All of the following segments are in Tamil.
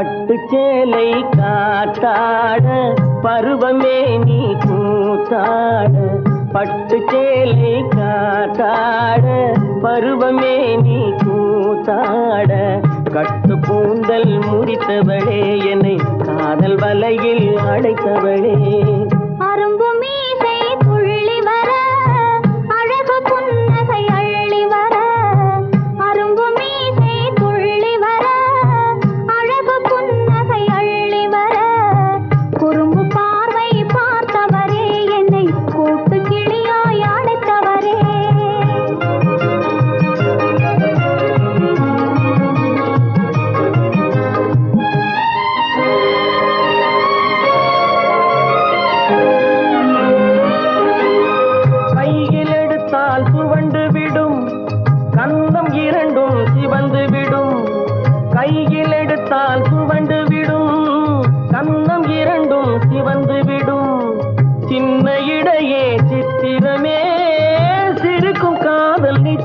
பட்டு சேலை காத்தாட பருவமே நீ கூத்தாட பட்டு சேலை காத்தாட பருவமே நீ கூத்தாட கட்டு கூந்தல் முடித்தவளே என்னை காதல் வலையில் அடைத்தவளே.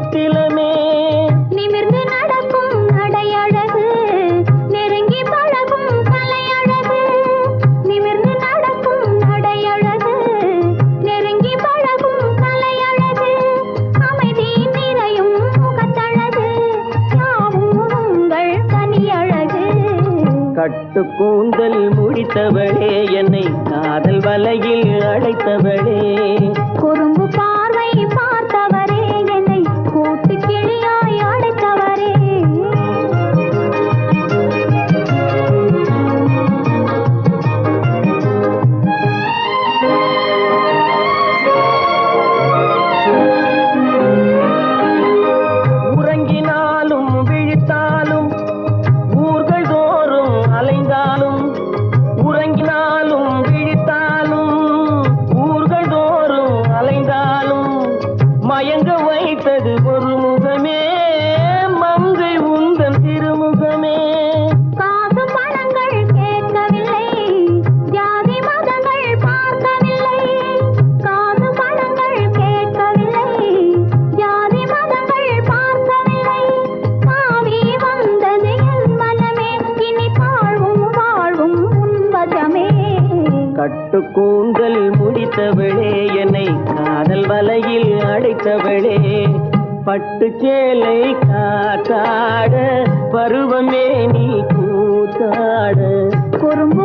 காதல் நித்திலமே நிமிர்ந்து நடக்கும் நடையழகு நெருங்கி பழகும் கலையழகு நிமிர்ந்து நடக்கும் நடையழகு நெருங்கி பழகும் கலையழகு அமைதி நிறையும் முகத்தழகு யாவும் உங்கள் கனியழகு கட்டு கூந்தல் முடித்தவளே என்னை காதல் வலையில் அடைத்தவளே. மயங்க வைத்தது ஒரு கட்டு கூந்தல் முடித்தவளே என்னை காதல் வலையில் அடைத்தவளே. பட்டு சேலை காத்தாட பருவமே நீ கூத்தாட குறும்பு